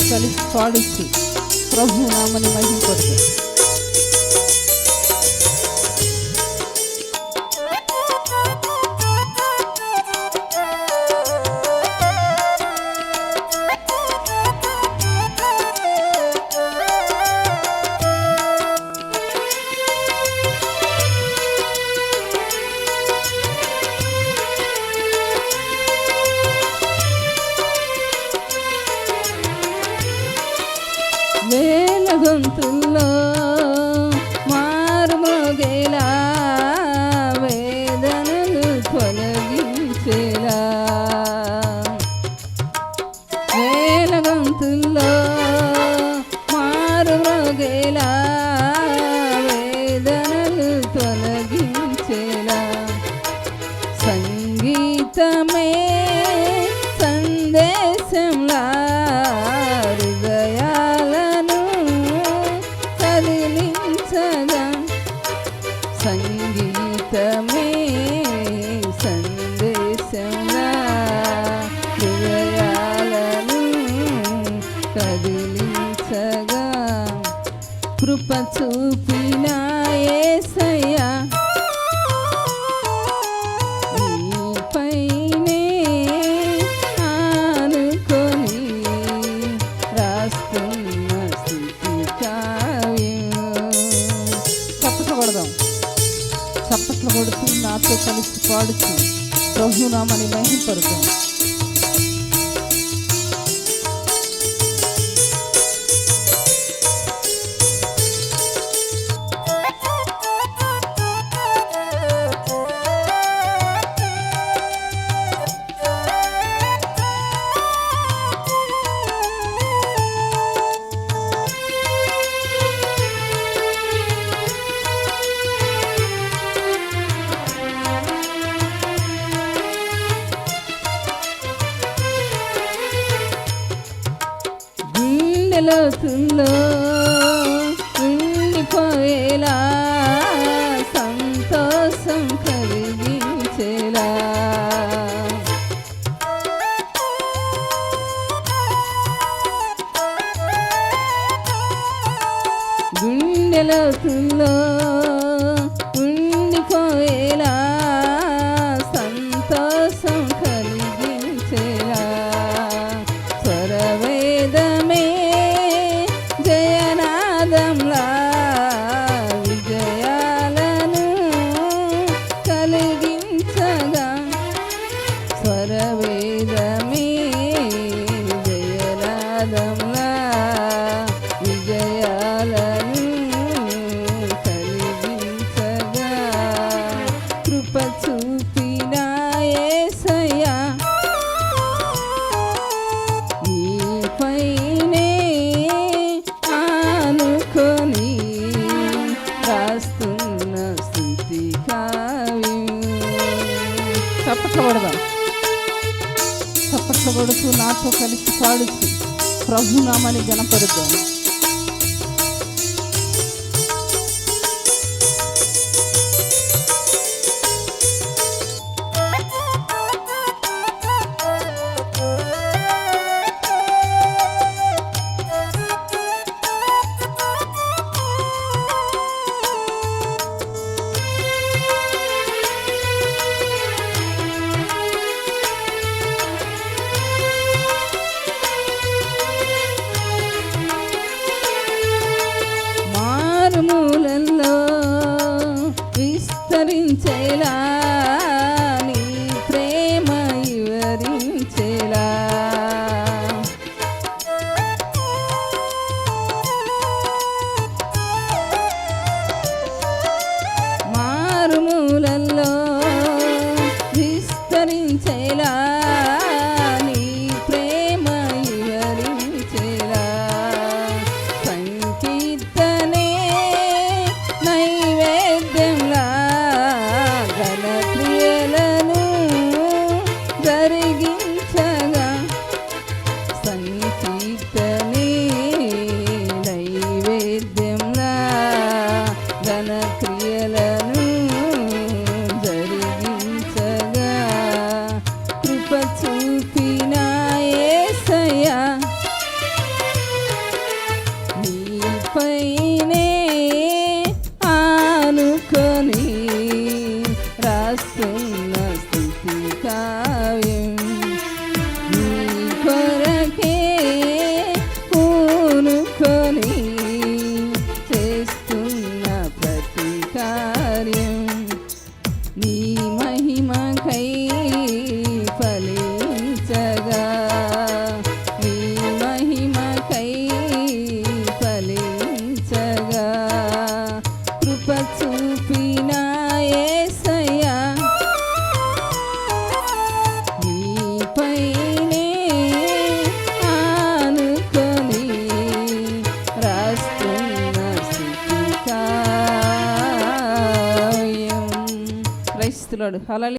నాతో కలిసి ప్రభు నామని మహింపడుతుంది వేల గొంతుల్లో మారుమోగేలా వేదనలు తొలగించేలా. వేల గొంతుల్లో మారుమోగేలా వేదనలు తొలగించేలా. సంగీతమే సంగీతమే సందేశంలా హృదయాలను కదిలించగా కృప చూపిన యేసయ్యా కలిసి పాడుతూ ప్రభునామని మహింపడతాం గుండెలోతుల్లో ఉండిపోయేలా సంతోషం కలిగించేలా. గుండెలోతుల్లో ఉండిపోయేలా வேதமே కలిసి పాడుతూ ప్రభునామని గణపరుద్దాం స్మరించేలా का ఉంటాడు అలా